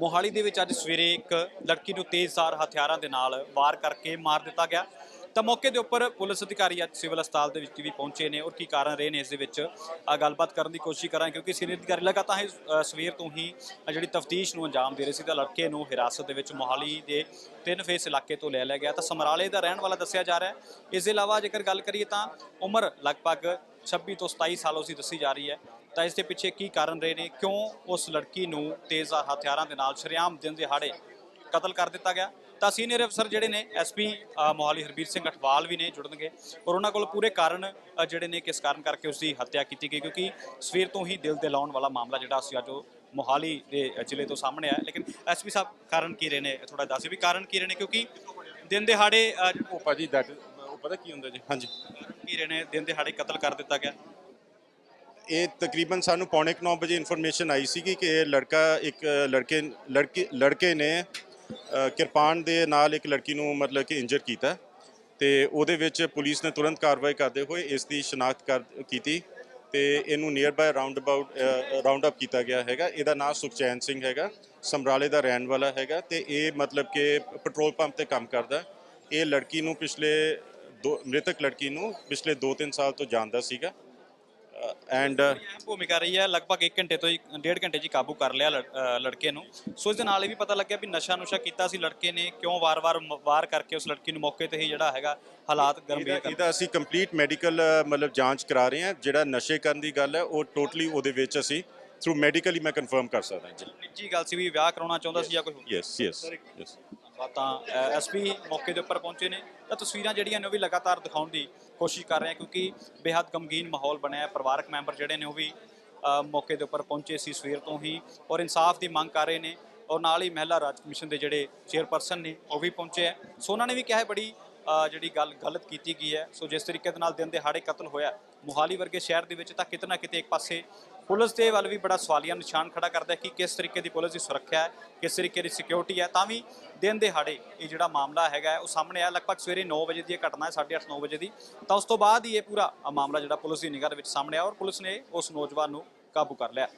ਮੋਹਾਲੀ ਦੇ ਵਿੱਚ ਅੱਜ ਸਵੇਰੇ ਇੱਕ ਲੜਕੀ ਨੂੰ ਤੇਜ਼ਧਾਰ ਹਥਿਆਰਾਂ ਦੇ ਨਾਲ ਵਾਰ ਕਰਕੇ ਮਾਰ ਦਿੱਤਾ ਗਿਆ। ਤਾਂ ਮੌਕੇ ਦੇ ਉੱਪਰ ਪੁਲਿਸ ਅਧਿਕਾਰੀ ਅੱਜ ਸਿਵਲ ਹਸਪਤਾਲ ਦੇ ਵਿੱਚ ਵੀ ਪਹੁੰਚੇ ਨੇ ਔਰ ਕੀ ਕਾਰਨ ਰਹੇ ਨੇ ਇਸ ਦੇ ਵਿੱਚ ਗੱਲਬਾਤ ਕਰਨ ਦੀ ਕੋਸ਼ਿਸ਼ ਕਰਾਂ ਕਿਉਂਕਿ ਸੀਨੀਅਰ ਅਧਿਕਾਰੀ ਲਗਾਤਾਰ ਸਵੇਰ ਤੋਂ ਹੀ ਜਿਹੜੀ ਤਫਤੀਸ਼ ਨੂੰ ਅੰਜਾਮ ਦੇ ਰਹੇ ਸੀ ਤਾਂ ਲੜਕੇ ਨੂੰ ਹਿਰਾਸਤ ਦੇ ਵਿੱਚ ਮੋਹਾਲੀ ਦੇ ਤਿੰਨ ਫੇਸ ਇਲਾਕੇ ਤੋਂ ਲੈ ਲਿਆ ਗਿਆ। ਤਾਂ ਸਮਰਾਲੇ ਦਾ ਰਹਿਣ ਵਾਲਾ ਦੱਸਿਆ ਜਾ ਰਿਹਾ ਹੈ। ਇਸ ਦੇ ਇਲਾਵਾ ਜੇਕਰ ਗੱਲ ਕਰੀਏ ਤਾਂ ਉਮਰ ਲਗਭਗ 26 ਤੋਂ 27 ਸਾਲ ਉਸਦੀ ਦੱਸੀ ਜਾ ਰਹੀ ਹੈ। ਤਾਂ ਇਸ ਦੇ ਪਿੱਛੇ ਕੀ ਕਾਰਨ ਰਹੇ ਨੇ? ਕਿਉਂ ਉਸ ਲੜਕੀ ਨੂੰ ਤੇਜ਼ਧਾਰ ਹਥਿਆਰਾਂ ਦੇ ਨਾਲ ਸ਼ਰੇਆਮ ਦਿਨ ਦਿਹਾੜੇ ਕਤਲ ਕਰ ਦਿੱਤਾ ਗਿਆ? ਤਾਂ ਸੀਨੀਅਰ ਅਫਸਰ ਜਿਹੜੇ ਨੇ ਐਸਪੀ ਮੋਹਾਲੀ ਹਰਬੀਰ ਸਿੰਘ ਅਠਵਾਲ ਵੀ ਨੇ ਜੁੜਨਗੇ ਔਰ ਉਹਨਾਂ ਕੋਲ ਪੂਰੇ ਕਾਰਨ ਜਿਹੜੇ ਨੇ ਕਿਸ ਕਾਰਨ ਕਰਕੇ ਉਸ ਦੀ ਹੱਤਿਆ ਕੀਤੀ ਗਈ? ਕਿਉਂਕਿ ਸਵੇਰ ਤੋਂ ਹੀ ਦਿਲ ਤੇ ਲਾਉਣ ਵਾਲਾ ਮਾਮਲਾ ਜਿਹੜਾ ਸੀ ਅੱਜ ਉਹ ਮੋਹਾਲੀ ਦੇ ਜ਼ਿਲ੍ਹੇ ਤੋਂ ਸਾਹਮਣੇ ਆਇਆ। ਲੇਕਿਨ ਐਸਪੀ ਸਾਹਿਬ ਕਾਰਨ ਕੀ ਰਹੇ ਨੇ? ਥੋੜਾ ਦੱਸਿਓ ਵੀ ਕਾਰਨ ਕੀ ਰਹੇ ਨੇ? ਕਿਉਂਕਿ ਦਿਨ ਦਿਹਾੜੇ ਉਹ ਭਾਜੀ ਦੈਟ ਉਹ ਪਤਾ ਕੀ ਹੁੰਦਾ ਜੀ? ਹਾਂਜੀ। ਕਾਰਨ ਕੀ ਰਹੇ ਨੇ? ਦਿਨ ਦਿਹਾੜੇ ਕਤਲ ਕਰ ਦਿੱਤਾ ਗਿਆ। ਇਹ ਤਕਰੀਬਨ ਸਾਨੂੰ ਪੌਣੇ 9 ਵਜੇ ਇਨਫੋਰਮੇਸ਼ਨ ਆਈ ਸੀਗੀ ਕਿ ਇਹ ਲੜਕਾ ਇੱਕ ਲੜਕੇ, ਲੜਕੀ, ਲੜਕੇ ਨੇ ਕਿਰਪਾਨ ਦੇ ਨਾਲ ਇੱਕ ਲੜਕੀ ਨੂੰ ਮਤਲਬ ਕਿ ਇੰਜਰ ਕੀਤਾ ਤੇ ਉਹਦੇ ਵਿੱਚ ਪੁਲਿਸ ਨੇ ਤੁਰੰਤ ਕਾਰਵਾਈ ਕਰਦੇ ਹੋਏ ਇਸ ਦੀ ਸ਼ਨਾਖਤ ਕਰ, ਕੀਤੀ ਤੇ ਇਹਨੂੰ nearby round about round up ਕੀਤਾ ਗਿਆ ਹੈਗਾ। ਇਹਦਾ ਨਾਮ ਸੁਖਚੈਨ ਸਿੰਘ ਹੈਗਾ, ਸਮਰਾਲੇ ਦਾ ਰਹਿਣ ਵਾਲਾ ਹੈਗਾ ਤੇ ਇਹ ਮਤਲਬ ਕਿ ਪੈਟਰੋਲ ਪੰਪ ਤੇ ਕੰਮ ਕਰਦਾ। ਇਹ ਲੜਕੀ ਨੂੰ ਪਿਛਲੇ ਦੋ, ਮ੍ਰਿਤਕ ਲੜਕੀ ਨੂੰ ਪਿਛਲੇ 2-3 ਸਾਲ ਤੋਂ ਜਾਣਦਾ ਸੀਗਾ। ਐਂਡ ਅਹਿਮ ਭੂਮਿਕਾ ਰਹੀ ਹੈ ਲਗਭਗ 1 ਘੰਟੇ ਤੋਂ ਹੀ ਡੇਢ ਘੰਟੇ 'ਚ ਹੀ ਕਾਬੂ ਕਰ ਲਿਆ ਲੜ- ਅ, ਲੜਕੇ ਨੂੰ। ਸੋ ਇਸ ਦੇ ਨਾਲ ਇਹ ਵੀ ਪਤਾ ਲੱਗਿਆ ਵੀ ਨਸ਼ਾ ਨੁਸ਼ਾ ਕੀਤਾ ਸੀ ਲੜਕੇ ਨੇ ਕਿਉਂ ਵਾਰ-ਵਾਰ ਮ- ਵਾਰ ਕਰਕੇ ਉਸ ਲੜਕੀ ਨੂੰ ਮੌਕੇ ਤੇ ਹੀ ਜਿਹੜਾ ਹੈਗਾ ਹਾਲਾਤ ਗੰਭੀਰ ਇਹਦਾ ਕਰ ਇਹਦਾ ਅਸੀਂ ਕੰਪਲੀਟ ਮੈਡੀਕਲ ਮਤਲਬ ਜਾਂਚ ਕਰਾ ਰਹੇ ਹਾਂ। ਜਿਹੜਾ ਨਸ਼ੇ ਕਰਨ ਦੀ ਗੱਲ ਹੈ ਉਹ ਟੋਟਲੀ ਉਹਦੇ ਵਿੱਚ ਅਸੀਂ ਥਰੂ ਮੈਡੀਕਲੀ ਮੈਂ ਕਨਫਰਮ ਕਰ ਸਕਦਾ ਜੀ। ਨਿੱਜੀ ਗੱਲ ਸੀ ਵੀ ਵਿਆਹ ਕਰਾਉਣਾ ਚਾਹੁੰਦਾ ਸੀ ਜਾਂ ਕੋਈ ਹੋਰ? ਯੈਸ ਯੈਸ ਯੈਸ ਤਾਂ ਐਸਪੀ ਮੌਕੇ ਦੇ ਉੱਪਰ ਪਹੁੰਚੇ ਨੇ। ਤਾਂ ਤਸਵੀਰਾਂ ਜਿਹੜੀਆਂ ਨੇ ਉਹ ਵੀ ਲਗਾਤਾਰ ਦਿਖਾਉਣ ਦੀ ਕੋਸ਼ਿਸ਼ ਕਰ ਰਹੇ ਆ ਕਿਉਂਕਿ ਬੇहद ਗਮਗੀਨ ਮਾਹੌਲ ਬਣਿਆ ਹੈ। ਪਰਿਵਾਰਕ ਮੈਂਬਰ ਜਿਹੜੇ ਨੇ ਉਹ ਵੀ ਮੌਕੇ ਦੇ ਉੱਪਰ ਪਹੁੰਚੇ ਸੀ ਸਵੇਰ ਤੋਂ ਹੀ ਔਰ ਇਨਸਾਫ ਦੀ ਮੰਗ ਕਰ ਰਹੇ ਨੇ ਔਰ ਨਾਲ ਹੀ ਮਹਿਲਾ ਰਾਜ ਕਮਿਸ਼ਨ ਦੇ ਜਿਹੜੇ ਚੇਅਰਪਰਸਨ ਨੇ ਉਹ ਵੀ ਪਹੁੰਚੇ ਹੈ। ਸੋ ਉਹਨਾਂ ਨੇ ਵੀ ਕਿਹਾ ਹੈ ਬੜੀ ਜਿਹੜੀ ਗੱਲ ਗਲਤ ਕੀਤੀ ਗਈ ਹੈ। ਸੋ ਜਿਸ ਤਰੀਕੇ ਦੇ ਨਾਲ ਦਿਨ ਦਿਹਾੜੇ ਕਤਲ ਹੋਇਆ, ਮੁਹਾਲੀ ਵਰਗੇ ਸ਼ਹਿਰ ਦੇ ਵਿੱਚ ਤਾਂ ਕਿਤੇ ਨਾ ਕਿਤੇ ਇੱਕ ਪਾਸੇ ਪੁਲਿਸ ਦੇ ਵੱਲ ਵੀ ਬੜਾ ਸਵਾਲੀਆ ਨਿਸ਼ਾਨ ਖੜਾ ਕਰਦਾ ਹੈ ਕਿ ਕਿਸ ਤਰੀਕੇ ਦੀ ਪੁਲਿਸ ਦੀ ਸੁਰੱਖਿਆ ਹੈ, ਕਿਸ ਤਰੀਕੇ ਦੀ ਸਿਕਿਉਰਿਟੀ ਹੈ, ਤਾਂ ਵੀ ਦਿਨ ਦਿਹਾੜੇ ਇਹ ਜਿਹੜਾ ਮਾਮਲਾ ਹੈਗਾ ਉਹ ਸਾਹਮਣੇ ਆਇਆ। ਲਗਭਗ ਸਵੇਰੇ 9 ਵਜੇ ਦੀ ਇਹ ਘਟਨਾ ਹੈ 8:30 9 ਵਜੇ ਦੀ। ਤਾਂ ਉਸ ਤੋਂ ਬਾਅਦ ਹੀ ਇਹ ਪੂਰਾ ਮਾਮਲਾ ਜਿਹੜਾ ਪੁਲਿਸ ਦੀ ਨਿਗਾਹ ਦੇ ਵਿੱਚ ਸਾਹਮਣੇ ਆਇਆ ਔਰ ਪੁਲਿਸ ਨੇ ਉਸ ਨੌਜਵਾਨ ਨੂੰ ਕਾਬੂ ਕਰ ਲਿਆ।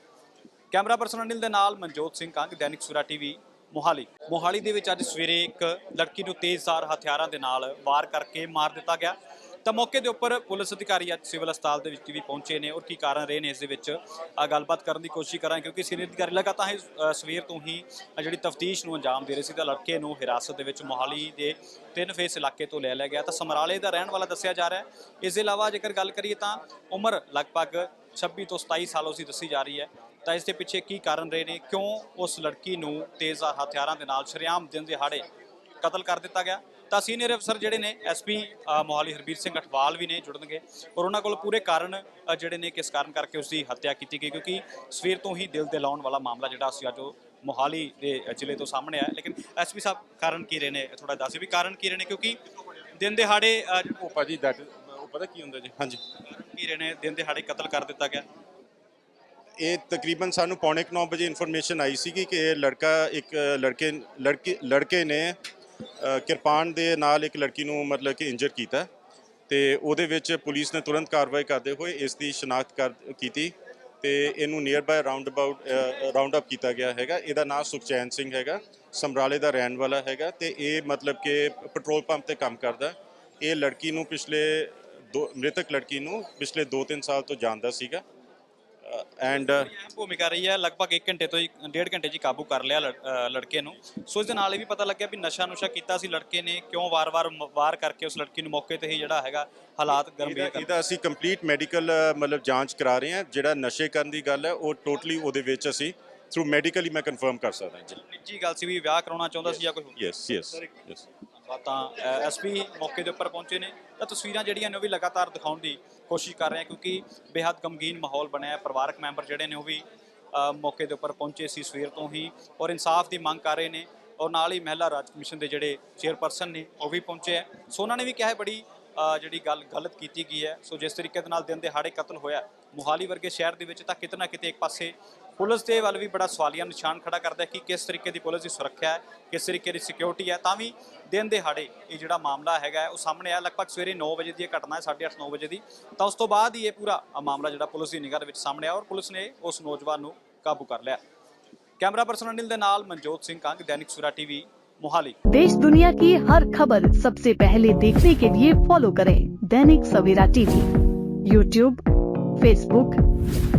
ਕੈਮਰਾ ਪਰਸਨ ਅਨਿਲ ਦੇ ਨਾਲ ਮਨਜੋਤ ਸਿੰਘ ਕੰਗ, ਦੈਨਿਕ ਸੁਰਾ ਟੀਵੀ, ਮੋਹਾਲੀ। ਮੋਹਾਲੀ ਦੇ ਵਿੱਚ ਅੱਜ ਸਵੇਰੇ ਇੱਕ ਲੜਕੀ ਨੂੰ ਤੇਜ਼ਧਾਰ ਹਥਿਆਰਾਂ ਦੇ ਨਾਲ ਵਾਰ ਕਰਕੇ ਮਾਰ ਦਿੱਤਾ ਗਿਆ। ਤਾਂ ਮੌਕੇ ਦੇ ਉੱਪਰ ਪੁਲਿਸ ਅਧਿਕਾਰੀ ਅੱਜ ਸਿਵਲ ਹਸਪਤਾਲ ਦੇ ਵਿੱਚ ਵੀ ਪਹੁੰਚੇ ਨੇ ਔਰ ਕੀ ਕਾਰਨ ਰਹੇ ਨੇ ਇਸ ਦੇ ਵਿੱਚ ਗੱਲਬਾਤ ਕਰਨ ਦੀ ਕੋਸ਼ਿਸ਼ ਕਰਾਂ ਕਿਉਂਕਿ ਸੀਨੀਅਰ ਅਧਿਕਾਰੀ ਲਗਾਤਾਰ ਹੀ ਸਵੇਰ ਤੋਂ ਹੀ ਜਿਹੜੀ ਤਫਤੀਸ਼ ਨੂੰ ਅੰਜਾਮ ਦੇ ਰਹੇ ਸੀ ਤਾਂ ਲੜਕੇ ਨੂੰ ਹਿਰਾਸਤ ਦੇ ਵਿੱਚ ਮੋਹਾਲੀ ਦੇ ਤਿੰਨ ਫੇਸ ਇਲਾਕੇ ਤੋਂ ਲੈ ਲਿਆ ਗਿਆ। ਤਾਂ ਸਮਰਾਲੇ ਦਾ ਰਹਿਣ ਵਾਲਾ ਦੱਸਿਆ ਜਾ ਰਿਹਾ ਹੈ। ਇਸ ਦੇ ਇਲਾਵਾ ਜੇਕਰ ਗੱਲ ਕਰੀਏ ਤਾਂ ਉਮਰ ਲਗਭਗ 26 ਤੋਂ 27 ਸਾਲ ਉਸਦੀ ਦੱਸੀ ਜਾ ਰਹੀ ਹੈ। ਤਾਂ ਇਸ ਦੇ ਪਿੱਛੇ ਕੀ ਕਾਰਨ ਰਹੇ ਨੇ? ਕਿਉਂ ਉਸ ਲੜਕੀ ਨੂੰ ਤੇਜ਼ ਹਥਿਆਰਾਂ ਦੇ ਨਾਲ ਸ਼ਰੇਆਮ ਦਿਨ ਦਿਹਾੜੇ ਕਤਲ ਕਰ ਦਿੱਤਾ ਗਿਆ। ਤਾਂ ਸੀਨੀਅਰ ਅਫਸਰ ਜਿਹੜੇ ਨੇ ਐਸਪੀ ਮੋਹਾਲੀ ਹਰਬੀਰ ਸਿੰਘ ਅਠਵਾਲ ਵੀ ਨੇ ਜੁੜਨਗੇ। ਔਰ ਉਹਨਾਂ ਕੋਲ ਪੂਰੇ ਕਾਰਨ ਜਿਹੜੇ ਨੇ ਕਿਸ ਕਾਰਨ ਕਰਕੇ ਉਸ ਦੀ ਹੱਤਿਆ ਕੀਤੀ ਗਈ ਕਿਉਂਕਿ ਸਵੇਰ ਤੋਂ ਹੀ ਦਿਲ ਤੇ ਲਾਉਣ ਵਾਲਾ ਮਾਮਲਾ ਜਿਹੜਾ ਸੀ ਅੱਜ ਉਹ ਮੋਹਾਲੀ ਦੇ ਜ਼ਿਲ੍ਹੇ ਤੋਂ ਸਾਹਮਣੇ ਆਇਆ। ਲੇਕਿਨ ਐਸਪੀ ਸਾਹਿਬ ਕਾਰਨ ਕੀ ਰਹੇ ਨੇ? ਥੋੜਾ ਦੱਸਿਓ ਵੀ ਕਾਰਨ ਕੀ ਰਹੇ ਨੇ ਕਿਉਂਕਿ ਦਿਨ ਦਿਹਾੜੇ ਉਹ ਭਾਜੀ ਦੈਟ ਉਹ ਪਤਾ ਕੀ ਹੁੰਦਾ ਜੀ? ਹਾਂਜੀ। ਕਾਰਨ ਕੀ ਰਹੇ ਨੇ? ਦਿਨ ਦਿਹਾੜੇ ਕਤਲ ਕਰ ਦਿੱਤਾ ਗਿਆ। ਇਹ ਤਕਰੀਬਨ ਸਾਨੂੰ ਪੌਣੇ 9 ਵਜੇ ਇਨਫੋਰਮੇਸ਼ਨ ਆਈ ਸੀਗੀ ਕਿ ਇਹ ਲੜਕਾ ਇੱਕ ਲੜਕੇ ਲੜਕੀ ਲੜਕੇ ਨੇ ਕਿਰਪਾਨ ਦੇ ਨਾਲ ਇੱਕ ਲੜਕੀ ਨੂੰ ਮਤਲਬ ਕਿ ਇੰਜਰ ਕੀਤਾ ਤੇ ਉਹਦੇ ਵਿੱਚ ਪੁਲਿਸ ਨੇ ਤੁਰੰਤ ਕਾਰਵਾਈ ਕਰਦੇ ਹੋਏ ਇਸ ਦੀ ਸ਼ਨਾਖਤ ਕਰ ਕੀਤੀ ਤੇ ਇਹਨੂੰ nearby round about round up ਕੀਤਾ ਗਿਆ ਹੈਗਾ। ਇਹਦਾ ਨਾਮ ਸੁਖਚੈਨ ਸਿੰਘ ਹੈਗਾ, ਸਮਰਾਲੇ ਦਾ ਰਹਿਣ ਵਾਲਾ ਹੈਗਾ ਤੇ ਇਹ ਮਤਲਬ ਕਿ ਪੈਟਰੋਲ ਪੰਪ ਤੇ ਕੰਮ ਕਰਦਾ ਇਹ ਲੜਕੀ ਨੂੰ ਪਿਛਲੇ ਦੋ, ਮ੍ਰਿਤਕ ਲੜਕੀ ਨੂੰ ਪਿਛਲੇ 2-3 ਸਾਲ ਤੋਂ ਜਾਣਦਾ ਸੀਗਾ। ਐਂਡ ਅਹਿਮ ਭੂਮਿਕਾ ਰਹੀ ਹੈ ਲਗਭਗ 1 ਘੰਟੇ ਤੋਂ ਹੀ ਡੇਢ ਘੰਟੇ 'ਚ ਹੀ ਕਾਬੂ ਕਰ ਲਿਆ ਲੜਕੇ ਨੂੰ। ਸੋ ਇਸ ਦੇ ਨਾਲ ਇਹ ਵੀ ਪਤਾ ਲੱਗਿਆ ਵੀ ਨਸ਼ਾ ਨੁਸ਼ਾ ਕੀਤਾ ਸੀ ਲੜਕੇ ਨੇ ਕਿਉਂ ਵਾਰ-ਵਾਰ ਵਾਰ ਕਰਕੇ ਉਸ ਲੜਕੀ ਨੂੰ ਮੌਕੇ ਤੇ ਹੀ ਜਿਹੜਾ ਹੈਗਾ ਹਾਲਾਤ ਗੰਭੀਰ ਇਹਦਾ ਕਰ ਇਹਦਾ ਅਸੀਂ ਕੰਪਲੀਟ ਮੈਡੀਕਲ ਮਤਲਬ ਜਾਂਚ ਕਰਾ ਰਹੇ ਹਾਂ। ਜਿਹੜਾ ਨਸ਼ੇ ਕਰਨ ਦੀ ਗੱਲ ਹੈ ਉਹ ਟੋਟਲੀ ਉਹਦੇ ਵਿੱਚ ਅਸੀਂ ਥਰੂ ਮੈਡੀਕਲੀ ਮੈਂ ਕਨਫਰਮ ਕਰ ਸਕਦਾ ਜੀ। ਨਿੱਜੀ ਗੱਲ ਸੀ ਵੀ ਵਿਆਹ ਕਰਾਉਣਾ ਚਾਹੁੰਦਾ ਸੀ ਜਾਂ ਕੋਈ ਹੋਰ? ਯੈਸ ਯੈਸ ਯੈਸ ਤਾਂ ਐਸਪੀ ਮੌਕੇ ਦੇ ਉੱਪਰ ਪਹੁੰਚੇ ਨੇ। ਤਾਂ ਤਸਵੀਰਾਂ ਜਿਹੜੀਆਂ ਨੇ ਉਹ ਵੀ ਲਗਾਤਾਰ ਦਿਖਾਉਣ ਦੀ ਕੋਸ਼ਿਸ਼ ਕਰ ਰਹੇ ਆ ਕਿਉਂਕਿ ਬੇहद ਗਮਗੀਨ ਮਾਹੌਲ ਬਣਿਆ ਹੈ। ਪਰਿਵਾਰਕ ਮੈਂਬਰ ਜਿਹੜੇ ਨੇ ਉਹ ਵੀ ਮੌਕੇ ਦੇ ਉੱਪਰ ਪਹੁੰਚੇ ਸੀ ਸਵੇਰ ਤੋਂ ਹੀ ਔਰ ਇਨਸਾਫ ਦੀ ਮੰਗ ਕਰ ਰਹੇ ਨੇ ਔਰ ਨਾਲ ਹੀ ਮਹਿਲਾ ਰਾਜ ਕਮਿਸ਼ਨ ਦੇ ਜਿਹੜੇ ਚੇਅਰਪਰਸਨ ਨੇ ਉਹ ਵੀ ਪਹੁੰਚੇ ਹੈ। ਸੋ ਉਹਨਾਂ ਨੇ ਵੀ ਕਿਹਾ ਹੈ ਬੜੀ ਜਿਹੜੀ ਗੱਲ ਗਲਤ ਕੀਤੀ ਗਈ ਹੈ। ਸੋ ਜਿਸ ਤਰੀਕੇ ਦੇ ਨਾਲ ਦਿਨ ਦਿਹਾੜੇ ਕਤਲ ਹੋਇਆ ਮੋਹਾਲੀ ਵਰਗੇ ਸ਼ਹਿਰ ਦੇ ਵਿੱਚ ਤਾਂ ਕਿਤੇ ਨਾ ਕਿਤੇ ਇੱਕ ਪਾਸੇ ਪੁਲਿਸ ਦੇ ਵੱਲ ਵੀ ਬੜਾ ਸਵਾਲੀਆ ਨਿਸ਼ਾਨ ਖੜਾ ਕਰਦਾ ਹੈ ਕਿ ਕਿਸ ਤਰੀਕੇ ਦੀ ਪੁਲਿਸ ਦੀ ਸੁਰੱਖਿਆ ਹੈ ਕਿਸ ਤਰੀਕੇ ਦੀ ਸਿਕਿਉਰਿਟੀ ਹੈ ਤਾਂ ਵੀ ਦਿਨ ਦਿਹਾੜੇ ਇਹ ਜਿਹੜਾ ਮਾਮਲਾ ਹੈਗਾ ਹੈ, ਉਹ ਸਾਹਮਣੇ ਆ ਲਗਭਗ ਸਵੇਰੇ 9 ਵਜੇ ਦੀ ਇਹ ਘਟਨਾ ਹੈ 8:30 9 ਵਜੇ ਦੀ ਤਾਂ ਉਸ ਤੋਂ ਬਾਅਦ ਹੀ ਇਹ ਪੂਰਾ ਅ, ਮਾਮਲਾ ਜਿਹੜਾ ਪੁਲਿਸ ਦੀ ਨਿਗਾਹ ਦੇ ਵਿੱਚ ਸਾਹਮਣੇ ਆ ਔਰ ਪੁਲਿਸ ਨੇ ਉਸ ਨੌਜਵਾਨ ਨੂੰ ਕਾਬੂ ਕਰ ਲਿਆ ਕੈਮਰਾ ਪਰਸਨ ਅਨਿਲ ਦੇ ਨਾਲ ਮਨਜੋਤ ਸਿੰਘ ਕੰਗ ਦੈਨਿਕ ਸੁਰਾ ਟੀਵੀ ਮੋਹਾਲੀ देश दुनिया की हर खबर सबसे पहले देखने के लिए फॉलो करें Dainik Savera TV YouTube Facebook